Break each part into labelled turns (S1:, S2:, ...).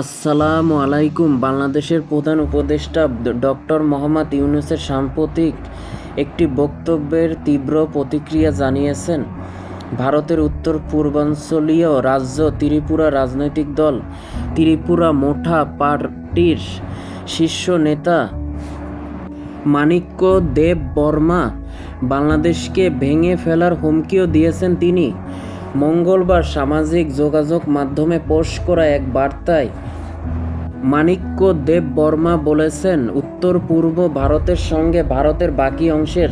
S1: আসসালামু আলাইকুম। বাংলাদেশের প্রধান উপদেষ্টা ডক্টর মোহাম্মদ ইউনুসের সাম্প্রতিক একটি বক্তব্যের তীব্র প্রতিক্রিয়া জানিয়েছেন ভারতের উত্তর পূর্বাঞ্চলীয় রাজ্য ত্রিপুরা রাজনৈতিক দল। ত্রিপুরা মোঠা পার্টির শীর্ষ নেতা মানিক্য দেব বর্মা বাংলাদেশকে ভেঙে ফেলার হুমকিও দিয়েছেন তিনি। মঙ্গলবার সামাজিক যোগাযোগ মাধ্যমে পোস্ট করা এক বার্তায় মাণিক্য দেব বর্মা বলেছেন, উত্তর পূর্ব ভারতের সঙ্গে ভারতের বাকি অংশের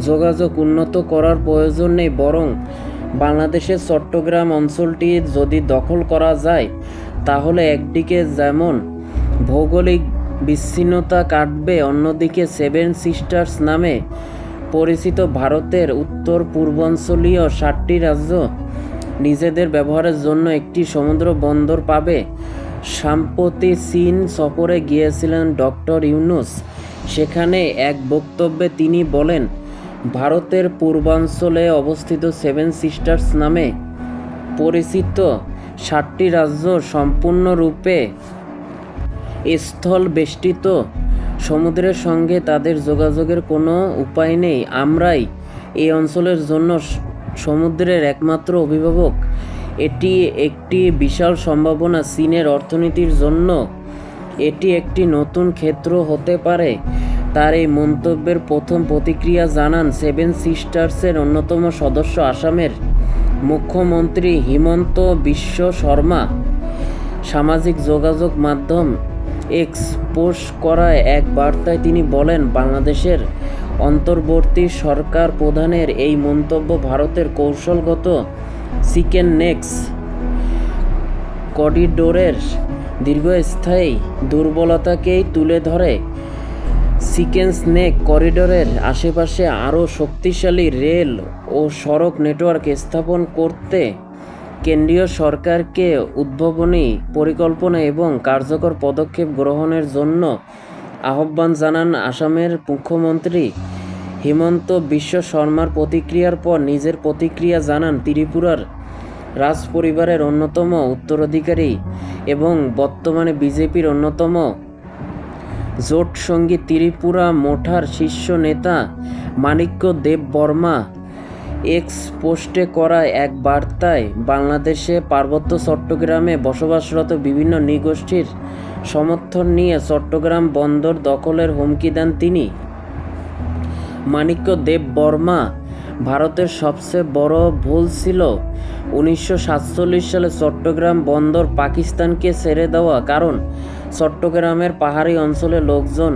S1: যোগাযোগ উন্নত করার প্রয়োজন নেই, বরং বাংলাদেশের চট্টগ্রাম অঞ্চলটি যদি দখল করা যায়, তাহলে একদিকে যেমন ভৌগোলিক বিচ্ছিন্নতা কাটবে, অন্যদিকে সেভেন সিস্টার্স নামে পরিচিত ভারতের উত্তর পূর্বাঞ্চলীয় সাতটি রাজ্য নিজেদের ব্যবহারের জন্য একটি সমুদ্র বন্দর পাবে। সাম্প্রতি চীন সফরে গিয়েছিলেন ডক্টর ইউনুস। সেখানে এক বক্তব্যে তিনি বলেন, ভারতের পূর্বাঞ্চলে অবস্থিত সেভেন সিস্টার্স নামে পরিচিত সাতটি রাজ্য সম্পূর্ণরূপে স্থল বেষ্টিত সমুদ্রের সঙ্গে তাদের যোগাযোগের কোনো উপায় নেই। আমরাই এই অঞ্চলের জন্য সমুদ্রের একমাত্র অভিভাবক? এটি একটি বিশাল সম্ভাবনা চীনের অর্থনীতির জন্য। এটি একটি নতুন ক্ষেত্র হতে পারে। তার এই মন্তব্যের প্রথম প্রতিক্রিয়া জানান সেভেন সিস্টার্সের অন্যতম সদস্য আসামের মুখ্যমন্ত্রী হিমন্ত বিশ্ব শর্মা। সামাজিক যোগাযোগ মাধ্যম এক্স পোস্ট করা এক বার্তায় তিনি বলেন, বাংলাদেশের অন্তর্বর্তী সরকার প্রধানের এই মন্তব্য ভারতের কৌশলগত চিকেন নেক্স করিডোরের দীর্ঘস্থায়ী দুর্বলতাকেই তুলে ধরে। চিকেন স্নেক করিডোরের আশেপাশে আরও শক্তিশালী রেল ও সড়ক নেটওয়ার্ক স্থাপন করতে কেন্দ্রীয় সরকারকে উদ্ভাবনী পরিকল্পনা এবং কার্যকর পদক্ষেপ গ্রহণের জন্য আহ্বান জানান আসামের মুখ্যমন্ত্রী হিমন্ত বিশ্ব শর্মার প্রতিক্রিয়ার পর নিজের প্রতিক্রিয়া জানান ত্রিপুরার রাজ পরিবারের অন্যতম উত্তরাধিকারী এবং বর্তমানে বিজেপির অন্যতম জোট সঙ্গী ত্রিপুরা মোঠার শীর্ষ নেতা মানিক্য দেব বর্মা এক্স পোস্টে করা এক বার্তায়, বাংলাদেশে পার্বত্য চট্টগ্রামে বসবাসরত বিভিন্ন নৃগোষ্ঠীর সমর্থন নিয়ে চট্টগ্রাম বন্দর দখলের হুমকি দেন তিনি। মাণিক্য দেব বর্মা ভারতের সবচেয়ে বড় ভুল ছিল উনিশশো সাতচল্লিশ সালে চট্টগ্রাম বন্দর পাকিস্তানকে ছেড়ে দেওয়া। কারণ চট্টগ্রামের পাহাড়ি অঞ্চলে লোকজন